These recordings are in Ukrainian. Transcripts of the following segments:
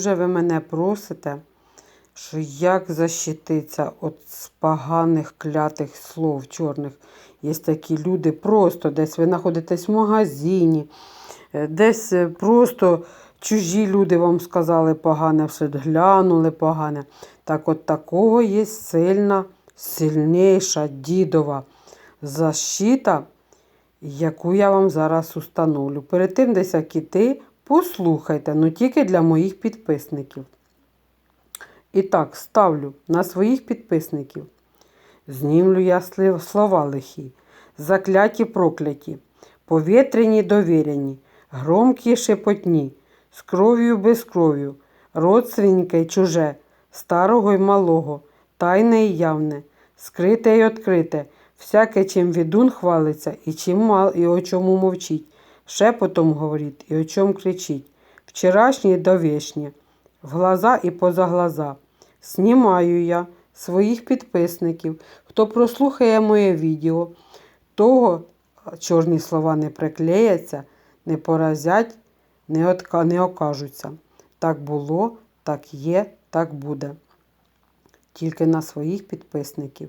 Вже ви мене просите, що як защититися від поганих клятих слов чорних. Є такі люди, просто десь ви знаходитесь в магазині, е, десь е, просто чужі люди вам сказали погане, все глянули погане. Так от такого є сильна, сильніша дідова защита, яку я вам зараз установлю. Перед тим десь як іти, послухайте, ну тільки для моїх підписників. І так, ставлю на своїх підписників. Знімлю я слова лихі, закляті прокляті, повітряні довіряні, громкі шепотні, з кров'ю без кров'ю, родственненьке й чуже, старого й малого, тайне й явне, скрите й открите, всяке, чим відун хвалиться і чим мал, і о чому мовчить, шепотом говорить і о чому кричить, вчорашнє до вішнє, в глаза і поза глаза. Знімаю я своїх підписників. Хто прослухає моє відео, того чорні слова не приклеяться, не поразять, не, отка, не окажуться. Так було, так є, так буде. Тільки на своїх підписників.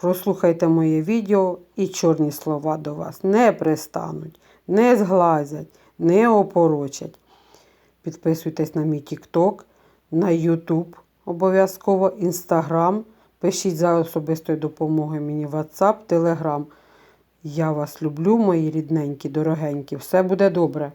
Прослухайте моє відео і чорні слова до вас не пристануть, не зглазять, не опорочать. Підписуйтесь на мій TikTok, на YouTube обов'язково, Instagram. Пишіть за особистою допомогою мені WhatsApp, Telegram. Я вас люблю, мої рідненькі, дорогенькі. Все буде добре.